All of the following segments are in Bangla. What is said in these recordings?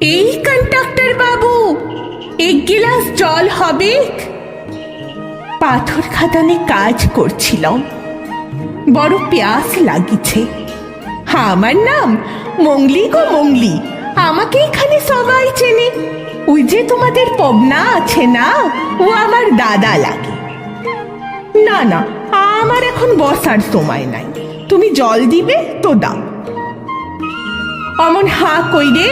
এই কন্ডাক্টর বাবু, এক গিলাস জল হবে? পাথর খাদানে কাজ করছিলাম। বড় প্যাস লাগিছে। আমার নাম মঙ্গলি গো মঙ্গলি। আমাকে এখানে সবাই চেনে। ওই যে তোমাদের পবনা আছে না, ও আমার দাদা লাগে। না না, আমার এখন বসার সময় নাই। তুমি জল দিবে, তো দাও। অমন হা কই রে?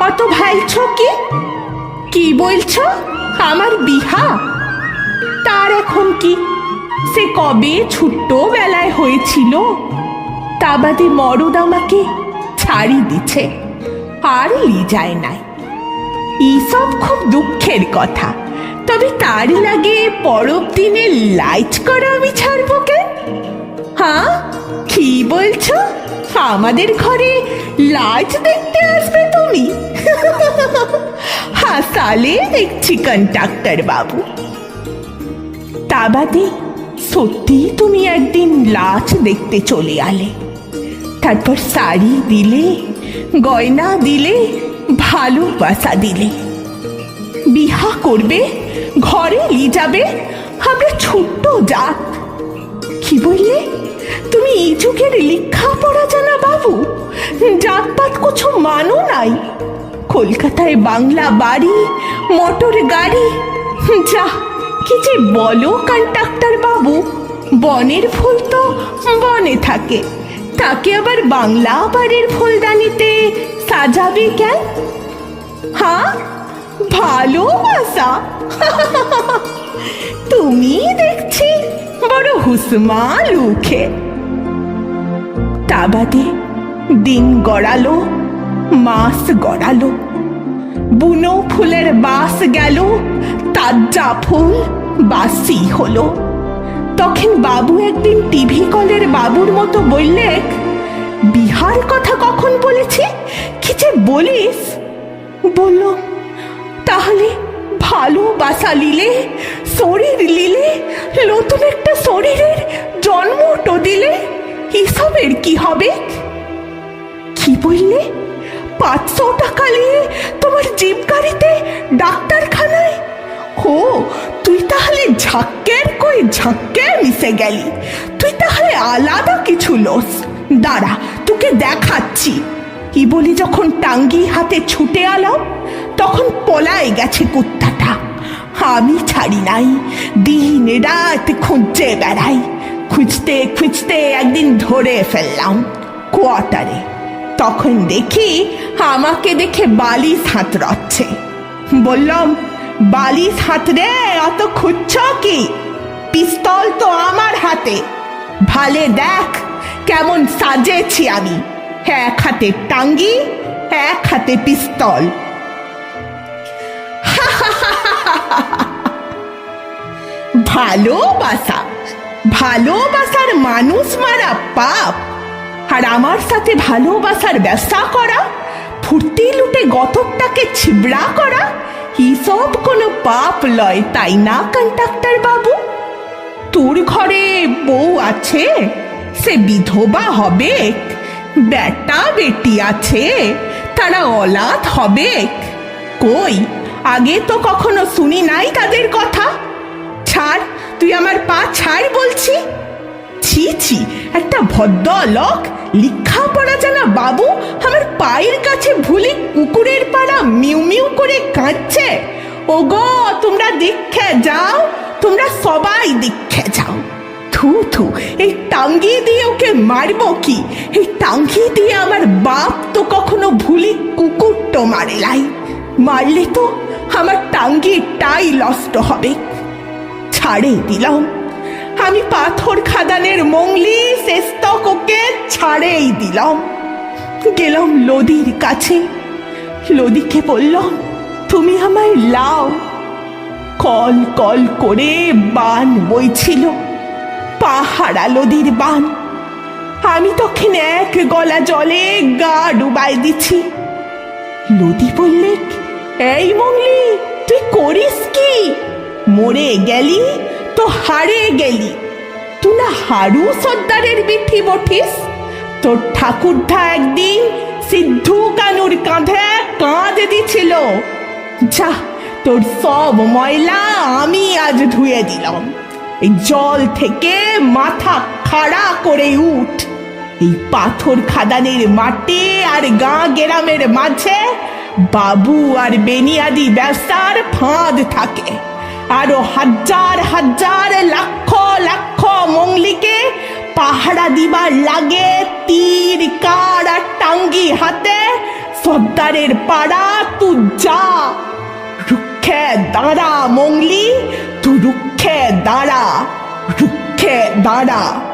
অত ভাইছ কি? কি বলছ? আমার বিহা? তার এখন কি? সে কবে ছোট্ট বেলায় হয়েছিল? তা বাদে মরদ আমাকে ছাড়ি দিছে, আর লি যায় নাই। এইসব খুব দুঃখের কথা। তবে তার লাগে পরব দিনে লাইট করা আমি ছাড়বো কেন হ্যাঁ? কি বলছো? আমাদের ঘরে লাইট দেখতে আসবে তুমি। হাসালে দেখছি কন্ডাক্টর বাবু। তা বাদে সত্যি তুমি একদিন লাচ দেখতে চলে আলে। তারপর শাড়ি দিলে, গয়না দিলে, ভালোবাসা দিলে। বিহা করবে, ঘরে নিয়ে যাবে, আমরা ছোট্ট জাত। কি বললে? তুমি এই যুগের লেখা কিছু মানো নাই। কলকাতায় বাংলা বাড়ি, মোটর গাড়ি। যা, কি যে বলো কন্ডাক্টর বাবু। বনের ফুল তো বনে থাকে। তাকে আবার বাংলা বাড়ির ফুলদানিতে সাজাবে কেন? হ্যাঁ ভালোবাসা তুমি দেখছি বড় হুসমা লুখে তা বাদে দিন গড়ালো মাস গড়ালো। বুনো ফুলের বাস গেল তাজ্জা ফুল বাসি হলো। তখন বাবু একদিন টিভি কলের বাবুর মতো বললে, বিহার কথা কখন বলেছি? কি যে বলিস? বলল, তাহলে ভালোবাসা লিলে শরীর লিলে নতুন একটা শরীরের জন্মটো দিলে, এসবের কি হবে? কি বললে? পাঁচশো টাকা নিয়ে তোমার জিপ গাড়িতে ডাক্তারখানায়? ও, তুই তাহলে ঝাক্কের কই ঝাক্কে মিশে গেলি। তুই তাহলে আলাদা কিছু লোস। দাঁড়া, তোকে দেখাচ্ছি। কি বলি যখন টাঙ্গি হাতে ছুটে আলাম তখন পলায় গেছে কুত্তাটা। আমি ছাড়ি নাই, দিন রাত খুঁজতে বেড়াই। খুঁজতে খুঁজতে একদিন ধরে ফেললাম। কোয়ার্টারে। তখন দেখি আমাকে দেখে বালিশ হাত রচ্ছে। বললাম, বালিশ হাত রে, অত খুঁজছ কি? পিস্তল তো আমার হাতে। ভালে দেখ কেমন সাজেছি আমি। এক হাতে টাঙ্গি, এক হাতে পিস্তল। ভালোবাসা, ভালোবাসার মানুষ মারা পাপ। আর আমার সাথে ভালোবাসার ব্যবসা করা, ফুর্তি লুটে গতকটাকে ছিবড়া করা সব কোনো পাপ লয় তাই না, কন্ডাক্টর বাবু? তোর ঘরে বউ আছে, সে বিধবা হবে, বেটা বেটি আছে, তারা অলাথ হবে। কই, আগে তো কখনো শুনি নাই তাদের কথা। ছাড়, তুই আমার পা ছাড় বলছি। ছি ছি, একটা ভদ্র লোক লিখা পড়া জানা, বাবু? আমার পায়ের কাছে ভুলে কুকুরের পাড়া মিউ মিউ করে কাঁদছে। ওগো, তোমরা দীক্ষে যাও, তোমরা সবাই দীক্ষে যাও। থু থু, এই টাঙ্গি দিয়ে ওকে মারবো কি? এই টাঙ্গি দিয়ে আমার বাপ তো কখনো ভুলি কুকুরটো মারে লাই মারলে তো আমার টাঙ্গিটাই নষ্ট হবে। ছাড়ে দিলাম। আমি পাথর খাদানের শেস্তক ওকে ছাড়েই দিলাম। গেলাম লদির কাছে। লদিকে বললাম, তুমি আমায় লাও। কল কল করে বান বইছিল, পাহাড়া লদির বান। আমি তখন এক গলা জলে গা ডুবাই দিছি। লদি বললে, এই মংলি তুই করিস কি? মরে গেলি তো হারে গেলি। তুই না হারু সর্দারের বিঠি বঠিস? তোর ঠাকুরধা একদিন সিদ্ধু কানুর কাঁধে কাঁধ দিছিল। যা, তোর সব ময়লা আমি আজ ধুয়ে দিলাম। এই জল থেকে মাথা খাড়া করে উঠ। এই পাথর খাদানের মাটি আর গা গেরামের মাঝে বাবু আর বেনিয়াদি ব্যবসার ফাঁদ থাকে। আরও হাজার হাজার লক্ষ লক্ষ মঙ্গলিকে পাহারা দিবার লাগে তীর, কার আর টাঙ্গি হাতে। সর্দারের পাড়া, তু যা। রুক্ষে দাঁড়া মঙ্গলি তু রুক্ষে দাঁড়া রুক্ষে দাঁড়া।